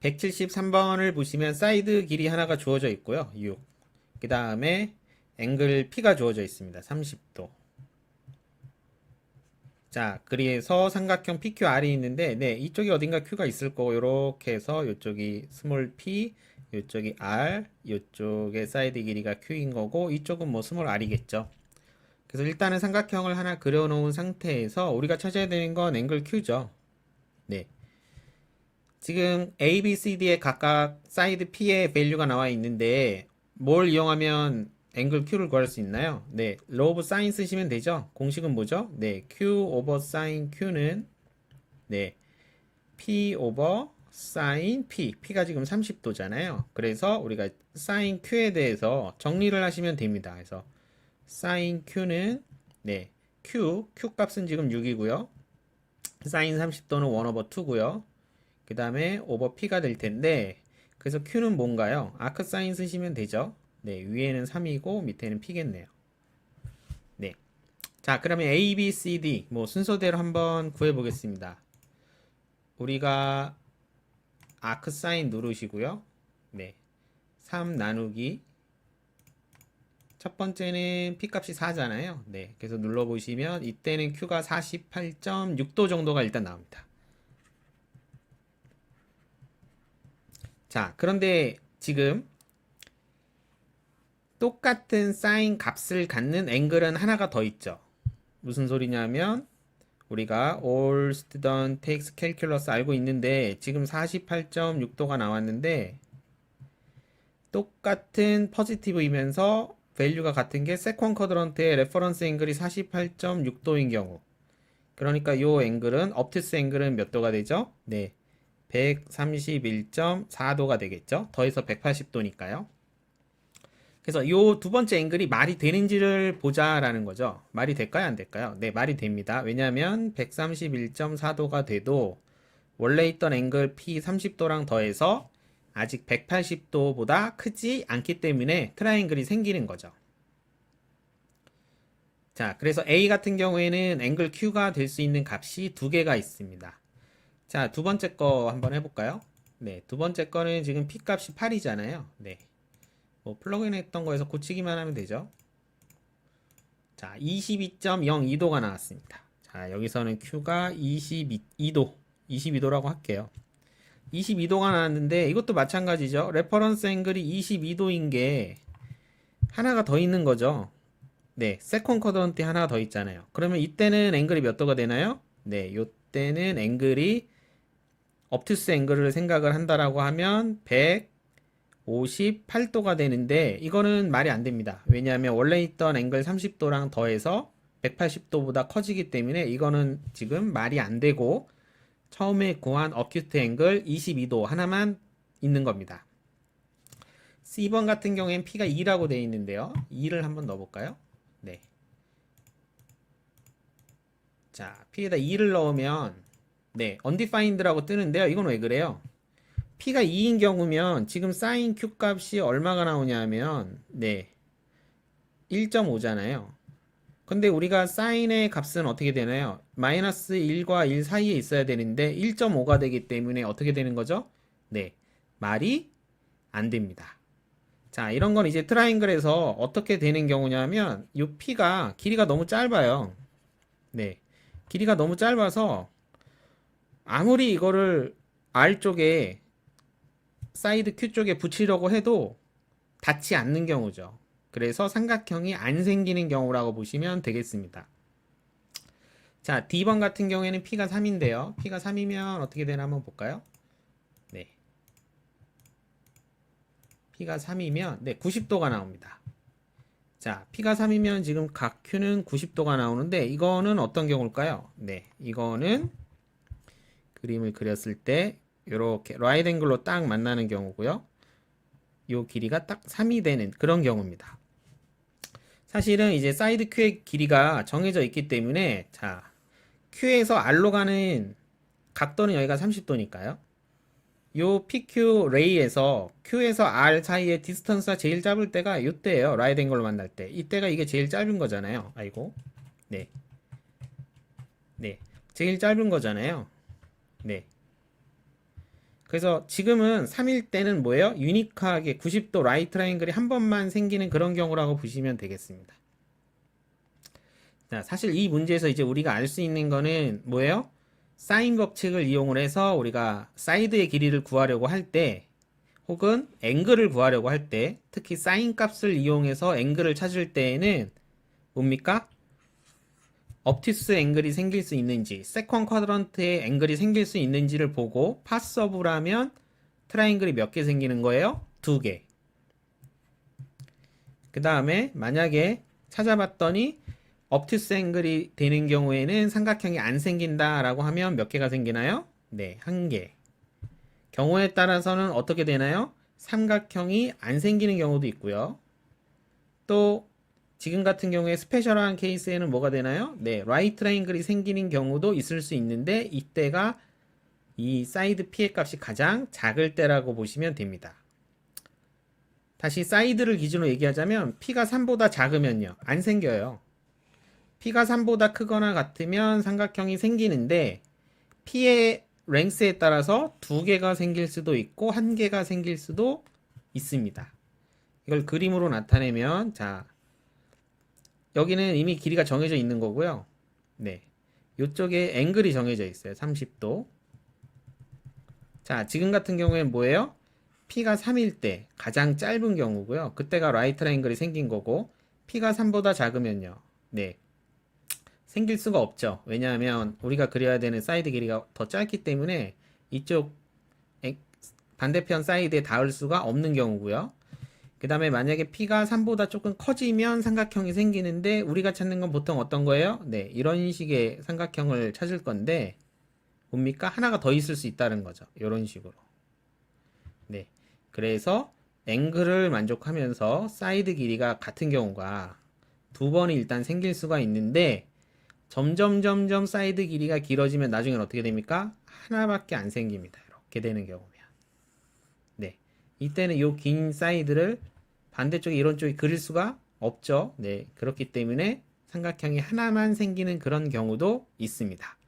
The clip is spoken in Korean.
173번을 보시면 사이드 길이 하나가 주어져 있고요. 6. 그 다음에 앵글 P가 주어져 있습니다. 30도. 자, 그래서 삼각형 PQR이 있는데, 네, 이쪽에 어딘가 Q가 있을 거고, 요렇게 해서 이쪽이 스몰 p, 이쪽이 R, 이쪽에 사이드 길이가 Q인 거고, 이쪽은 뭐 스몰 R이겠죠. 그래서 일단은 삼각형을 하나 그려놓은 상태에서 우리가 찾아야 되는 건 앵글 Q죠. 네. 지금 A, B, C, D의 각각 사이드 P의 밸류가 나와 있는데, 뭘 이용하면 앵글 Q를 구할 수 있나요? 네, 로브 사인 쓰시면 되죠. 공식은 뭐죠? 네, Q 오버 사인 Q는 네, P 오버 사인 P. P가 지금 30도잖아요. 그래서 우리가 사인 Q에 대해서 정리를 하시면 됩니다. 그래서 사인 Q는 네, Q, Q 값은 지금 6이고요. 사인 30도는 1 오버 2고요. 그 다음에 오버 P가 될 텐데 그래서 Q는 뭔가요? 아크 사인 쓰시면 되죠. 네, 위에는 3이고 밑에는 P겠네요. 네. 자, 그러면 A, B, C, D 뭐 순서대로 한번 구해 보겠습니다. 우리가 아크 사인 누르시고요. 네. 3 나누기 첫 번째는 P 값이 4잖아요. 네. 그래서 눌러 보시면 이때는 Q가 48.6도 정도가 일단 나옵니다. 자, 그런데 지금 똑같은 사인 값을 갖는 앵글은 하나가 더 있죠. 무슨 소리냐면 우리가 all student takes calculus 알고 있는데 지금 48.6도가 나왔는데 똑같은 포지티브이면서 밸류가 같은 게 세컨 쿼드런트의 레퍼런스 앵글이 48.6도인 경우 그러니까 이 앵글은 업투스 앵글은 몇 도가 되죠? 네. 131.4도가 되겠죠. 더해서 180도니까요. 그래서 이 두 번째 앵글이 말이 되는지를 보자라는 거죠. 말이 될까요? 안 될까요? 네, 말이 됩니다. 왜냐하면 131.4도가 돼도 원래 있던 앵글 P 30도랑 더해서 아직 180도보다 크지 않기 때문에 트라이앵글이 생기는 거죠. 자, 그래서 A 같은 경우에는 앵글 Q가 될 수 있는 값이 두 개가 있습니다. 자, 두 번째 거 한번 해볼까요? 네, 두 번째 거는 지금 P 값이 8이잖아요. 네. 뭐 플러그인 했던 거에서 고치기만 하면 되죠. 자, 22.02도가 나왔습니다. 자, 여기서는 Q가 22도, 22도라고 할게요. 22도가 나왔는데 이것도 마찬가지죠. 레퍼런스 앵글이 22도인 게 하나가 더 있는 거죠. 네, 세컨 쿼드런트 하나가 더 있잖아요. 그러면 이때는 앵글이 몇 도가 되나요? 네, 요때는 앵글이 업투스 앵글을 생각을 한다라고 하면 158도가 되는데 이거는 말이 안 됩니다. 왜냐하면 원래 있던 앵글 30도랑 더해서 180도보다 커지기 때문에 이거는 지금 말이 안 되고 처음에 구한 어큐트 앵글 22도 하나만 있는 겁니다. C번 같은 경우엔 P가 2라고 되어 있는데요. 2를 한번 넣어볼까요? 네. 자, P에다 2를 넣으면 네, undefined라고 뜨는데요. 이건 왜 그래요? P가 2인 경우면 지금 sin Q 값이 얼마가 나오냐면 네, 1.5잖아요. 근데 우리가 사인의 값은 어떻게 되나요? 마이너스 1과 1 사이에 있어야 되는데 1.5가 되기 때문에 어떻게 되는 거죠? 네, 말이 안 됩니다. 자, 이런 건 이제 트라이앵글에서 어떻게 되는 경우냐면 이 P가 길이가 너무 짧아요. 네, 길이가 너무 짧아서 아무리 이거를 R 쪽에 사이드 Q 쪽에 붙이려고 해도 닿지 않는 경우죠. 그래서 삼각형이 안 생기는 경우라고 보시면 되겠습니다. 자, D번 같은 경우에는 P가 3인데요. P가 3이면 어떻게 되나 한번 볼까요? 네. P가 3이면 네, 90도가 나옵니다. 자, P가 3이면 지금 각 Q는 90도가 나오는데 이거는 어떤 경우일까요? 네, 이거는 그림을 그렸을 때 이렇게 라이트 앵글로 딱 만나는 경우고요. 요 길이가 딱 3이 되는 그런 경우입니다. 사실은 이제 사이드 Q의 길이가 정해져 있기 때문에 자 Q에서 R로 가는 각도는 여기가 30도니까요. 요 PQ 레이에서 Q에서 R 사이의 디스턴스가 제일 짧을 때가 이때예요. 라이트 앵글로 만날 때. 이때가 이게 제일 짧은 거잖아요. 아이고. 네. 네. 제일 짧은 거잖아요. 네. 그래서 지금은 3일 때는 뭐예요? 유니크하게 90도 라이트 라인글이 한 번만 생기는 그런 경우라고 보시면 되겠습니다. 자, 사실 이 문제에서 이제 우리가 알 수 있는 거는 뭐예요? 사인 법칙을 이용을 해서 우리가 사이드의 길이를 구하려고 할 때, 혹은 앵글을 구하려고 할 때, 특히 사인 값을 이용해서 앵글을 찾을 때에는 뭡니까? 업티스 앵글이 생길 수 있는지, 세컨 쿼드런트에 앵글이 생길 수 있는지를 보고 파서브라면 트라이앵글이 몇 개 생기는 거예요? 두 개. 그 다음에 만약에 찾아봤더니 업티스 앵글이 되는 경우에는 삼각형이 안 생긴다라고 하면 몇 개가 생기나요? 네, 한 개. 경우에 따라서는 어떻게 되나요? 삼각형이 안 생기는 경우도 있고요. 또 지금 같은 경우에 스페셜한 케이스에는 뭐가 되나요? 네, 라이 트 라인글이 생기는 경우도 있을 수 있는데 이때가 이 사이드 피해 값이 가장 작을 때라고 보시면 됩니다. 다시 사이드를 기준으로 얘기하자면 P가 3보다 작으면요. 안 생겨요. P가 3보다 크거나 같으면 삼각형이 생기는데 P의 랭스에 따라서 두 개가 생길 수도 있고 한 개가 생길 수도 있습니다. 이걸 그림으로 나타내면 자 여기는 이미 길이가 정해져 있는 거고요. 네. 이쪽에 앵글이 정해져 있어요. 30도. 자, 지금 같은 경우에는 뭐예요? P가 3일 때 가장 짧은 경우고요. 그때가 라이트 앵글이 생긴 거고 P가 3보다 작으면요. 네. 생길 수가 없죠. 왜냐하면 우리가 그려야 되는 사이드 길이가 더 짧기 때문에 이쪽 앵- 반대편 사이드에 닿을 수가 없는 경우고요. 그 다음에 만약에 P가 3보다 조금 커지면 삼각형이 생기는데 우리가 찾는 건 보통 어떤 거예요? 네, 이런 식의 삼각형을 찾을 건데 뭡니까? 하나가 더 있을 수 있다는 거죠. 이런 식으로. 네, 그래서 앵글을 만족하면서 사이드 길이가 같은 경우가 두 번이 일단 생길 수가 있는데 점점 점점 사이드 길이가 길어지면 나중엔 어떻게 됩니까? 하나밖에 안 생깁니다. 이렇게 되는 경우면. 네. 이때는 이 긴 사이드를 반대쪽에 이런 쪽에 그릴 수가 없죠. 네. 그렇기 때문에 삼각형이 하나만 생기는 그런 경우도 있습니다.